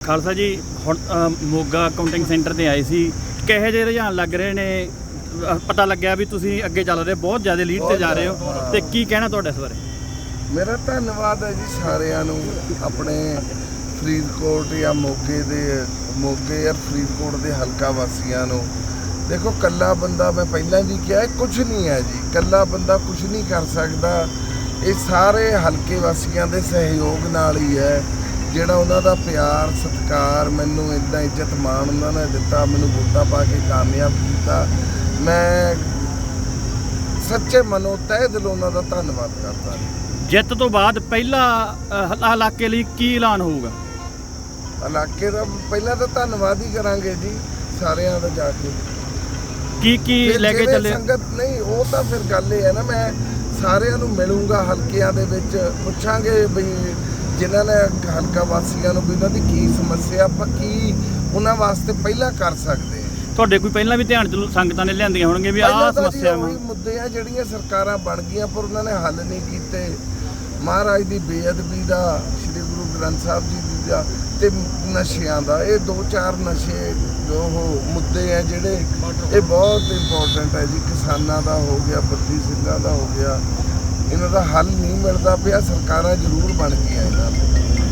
ਖਾਲਸਾ ਜੀ ਹੁਣ Moga counting centre ਤੇ ਆਏ ਸੀ। ਕਿਹੋ ਜਿਹੇ ਰੁਝਾਨ ਲੱਗ ਰਹੇ ਨੇ? ਪਤਾ ਲੱਗਿਆ ਵੀ ਤੁਸੀਂ ਅੱਗੇ ਚੱਲ ਰਹੇ ਬਹੁਤ ਜ਼ਿਆਦਾ ਲੀਡ ਤੇ ਜਾ ਰਹੇ ਹੋ। ਤੇ ਕੀ ਕਹਿਣਾ ਤੁਹਾਡਾ ਇਸ ਬਾਰੇ? ਮੇਰਾ ਧੰਨਵਾਦ ਹੈ ਜੀ ਸਾਰਿਆਂ ਨੂੰ ਆਪਣੇ ਫਰੀਦਕੋਟ ਜਾਂ ਮੋਗੇ ਦੇ ਮੋਗੇ ਜਾਂ ਫਰੀਦਕੋਟ ਦੇ ਹਲਕਾ ਵਾਸੀਆਂ ਨੂੰ। ਦੇਖੋ ਕੱਲਾ ਬੰਦਾ ਮੈਂ ਪਹਿਲਾਂ ਵੀ ਕਿਹਾ ਕੁਝ ਨਹੀਂ ਹੈ ਜੀ। ਕੱਲਾ ਬੰਦਾ ਕੁਝ ਨਹੀਂ ਕਰ ਸਕਦਾ। ਇਹ ਸਾਰੇ ਹਲਕੇ ਵਾਸੀਆਂ ਦੇ ਸਹਿਯੋਗ ਨਾਲ ਹੀ ਹੈ। ਜਿਹੜਾ ਉਹਨਾਂ ਦਾ ਪਿਆਰ ਸਤਿਕਾਰ ਮੈਨੂੰ ਇਦਾਂ ਇੱਜ਼ਤ ਮਾਣ ਉਹਨਾਂ ਨੇ ਦਿੱਤਾ ਮੈਨੂੰ ਵੋਟਾਂ ਪਾ ਕੇ ਕਾਮਯਾਬ ਕੀਤਾ। ਮੈਂ ਸੱਚੇ ਮਨੋਂ ਤਹਿ ਦਿਲੋਂ ਉਹਨਾਂ ਦਾ ਧੰਨਵਾਦ ਕਰਦਾ ਜਿੱਤ ਤੋਂ ਬਾਅਦ ਪਹਿਲਾ ਅ, ਹ- ਇਲਾਕੇ ਲਈ ਕੀ ਐਲਾਨ ਹੋਊਗਾ? ਇਲਾਕੇ ਦਾ ਪਹਿਲਾਂ ਤਾਂ ਧੰਨਵਾਦ ਹੀ ਕਰਾਂਗੇ ਜੀ ਸਾਰਿਆਂ ਦਾ ਜਾ ਕੇ। ਕੀ ਕੀ ਫਿਰ ਲੈ ਕੇ ਜਿਹੜੇ ਚੱਲੇ? ਸੰਗਤ ਨਹੀਂ ਉਹ ਤਾਂ ਫਿਰ ਗੱਲ ਇਹ ਹੈ ਨਾ ਮੈਂ ਸਾਰਿਆਂ ਨੂੰ ਮਿਲੂੰਗਾ ਹਲਕਿਆਂ ਦੇ ਵਿੱਚ ਪੁੱਛਾਂਗੇ ਵੀ ਜਿਨ੍ਹਾਂ ਨੇ ਹਲਕਾ ਵਾਸੀਆਂ ਨੂੰ ਵੀ ਉਹਨਾਂ ਦੀ ਕੀ ਸਮੱਸਿਆ ਆਪਾਂ ਕੀ ਉਹਨਾਂ ਵਾਸਤੇ ਪਹਿਲਾਂ ਕਰ ਸਕਦੇ ਹਾਂ? ਤੁਹਾਡੇ ਕੋਈ ਪਹਿਲਾਂ ਵੀ ਧਿਆਨ ਚ ਸੰਗਤਾਂ ਨੇ ਲਿਆਂਦੀਆਂ ਹੋਣਗੀਆਂ ਵੀ ਆਹ ਸਮੱਸਿਆਵਾਂ ਉਹੀ ਮੁੱਦੇ ਆ ਜਿਹੜੀਆਂ ਸਰਕਾਰਾਂ ਬਣ ਗਈਆਂ ਪਰ ਉਹਨਾਂ ਨੇ ਹੱਲ ਨਹੀਂ ਕੀਤੇ। ਮਹਾਰਾਜ ਦੀ ਬੇਅਦਬੀ ਦਾ ਸ੍ਰੀ ਗੁਰੂ ਗ੍ਰੰਥ ਸਾਹਿਬ ਜੀ ਦੀ ਦਾ ਤੇ ਨਸ਼ਿਆਂ ਦਾ ਇਹ ਦੋ ਚਾਰ ਨਸ਼ੇ ਜੋ ਉਹ ਮੁੱਦੇ ਆ ਜਿਹੜੇ ਇਹ ਬਹੁਤ ਇੰਪੋਰਟੈਂਟ ਹੈ ਜੀ। ਕਿਸਾਨਾਂ ਦਾ ਹੋ ਗਿਆ ਬੱਤੀ ਸਿੰਘਾਂ ਦਾ ਹੋ ਗਿਆ। ਇਹਨਾਂ ਦਾ ਹੱਲ ਨਹੀਂ ਮਿਲਦਾ ਪਿਆ ਸਰਕਾਰਾਂ ਜ਼ਰੂਰ ਬਣ ਗਈਆਂ ਇਹਨਾਂ ਦੀਆਂ